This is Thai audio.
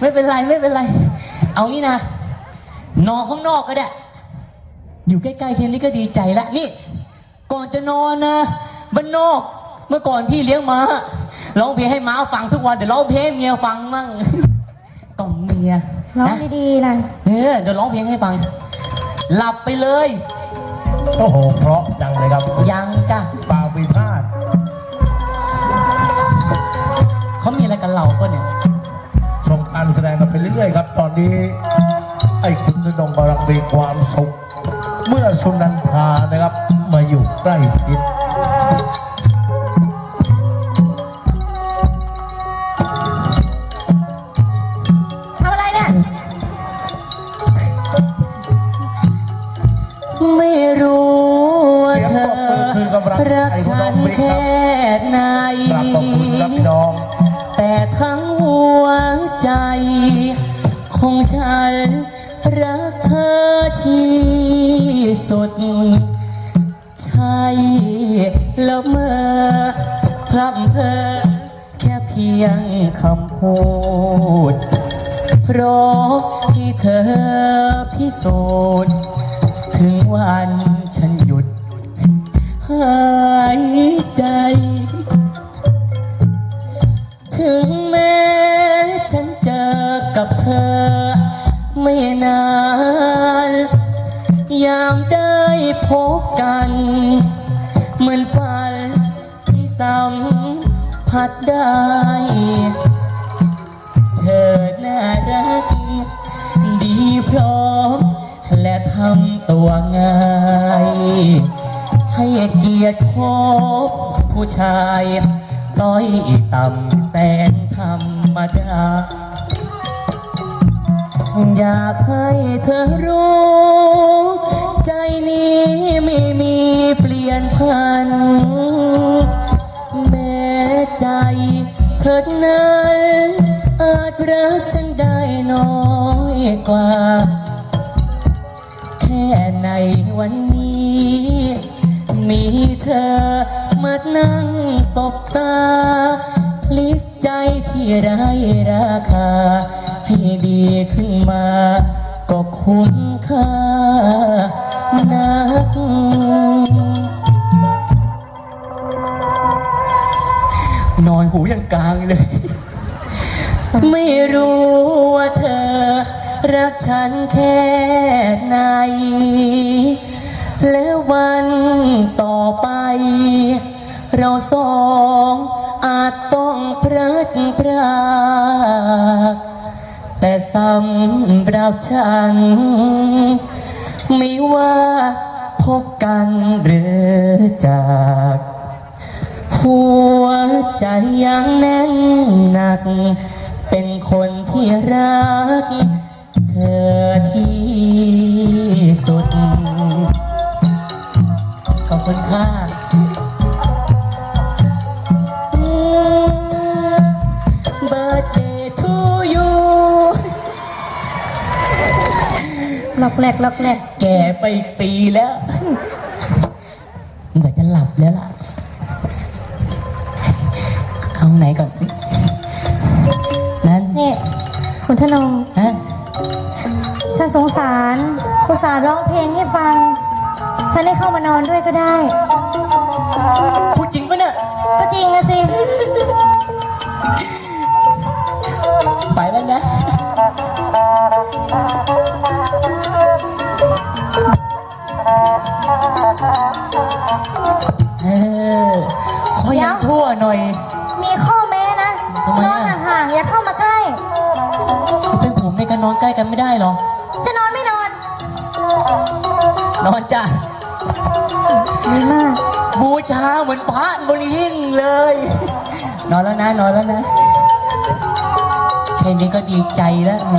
ไม่เป็นไรไม่เป็นไร เอางี้นะ นอนข้างนอกก็ได้ อยู่ใกล้ๆแค่นี้ก็ดีใจละนี่ ก่อนจะนอนนะบ้านนอก เมื่อก่อนพี่เลี้ยงม้าร้องเพลงให้ม้าฟังทุกวันเดี๋ยวร้องเพลงให้เมียฟังมั่งกล่อมเมียร้องนะดีๆนะเออเดี๋ยวร้องเพลงให้ฟัง หลับไปเลย โอ้โห เพราะจังเลยครับยังจ้ะปาวิพาทเขามีอะไรกันเราก็เนี่ย ไปเรื่อยๆครับ ตอนนี้ ไอ้คุณนงกำลังมีความสุข เมื่อสุนันทานะครับ มาอยู่ใกล้ชิดทำอะไรเนี่ย ไม่รู้ว่าเธอเสียงปรบมือคือกำลังใจรักฉันแค่ไหน กราบขอบคุณครับพี่น้อง แต่ทั้ง แล้วเมื่อพร่ำเพอแค่เพียงคำพูด เพราะที่เธอพิสูจน์ถึงวันฉันหยุด หายใจ ถึงแม้ฉันเจอกับเธอไม่นาน ยามได้พบกัน เหมือนฝันที่สัม ผัสได้ เธอน่ารัก ดีพร้อม และทำตัวง่าย ให้เกียรติคบผู้ชาย ต้อยต่ำแสนธรรมดา อยากให้เธอรู้ ใจนี้ไม่มีเปลี่ยนพัน เธอนั้นอาจรักฉันได้น้อยกว่า แค่ในวันนี้ มีเธอมานั่งสบตาพลิกใจที่ไร้ราคา ให้ดีขึ้นมา ก็คุ้มค่า ไม่รู้ว่าเธอ รักฉันแค่ไหน แล้ววันต่อไป เราสองอาจต้องพลัดพรากแต่สำหรับฉัน ไม่ว่าพบกันหรือจาก หัวใจยังแน่นหนัก เป็นคนที่รัก เธอที่สุด ขอบคุณค่ะ Birthday to you หลอกแหลกหลอกแหลกแก่ไปอีกปีแล้ว เหมือนจะหลับแล้วล่ะ เข้าไหนก่อนนั้นนี่คุณธนงฮะฉันสงสารอุตส่าห์ร้องเพลงให้ฟัง ฉันได้เข้ามานอนด้วยก็ได้ พูดจริงปะเนี่ย ก็จริงนะสิ ไปแล้วนะ เออขอยังทั่วหน่อย มีข้อแม้นะทำไมนอะอนห่างๆอย่าเข้ามาใกล้คือเป็นผมในการนอนใกล้กันไม่ได้หรอ จะนอนไม่นอนนอนจ้ะ ดีมากบูชาเหมือนพระบริยิ่งเลย นอนแล้วนะ นอนแล้วนะแค่นี้ก็ดีใจแล้วแหม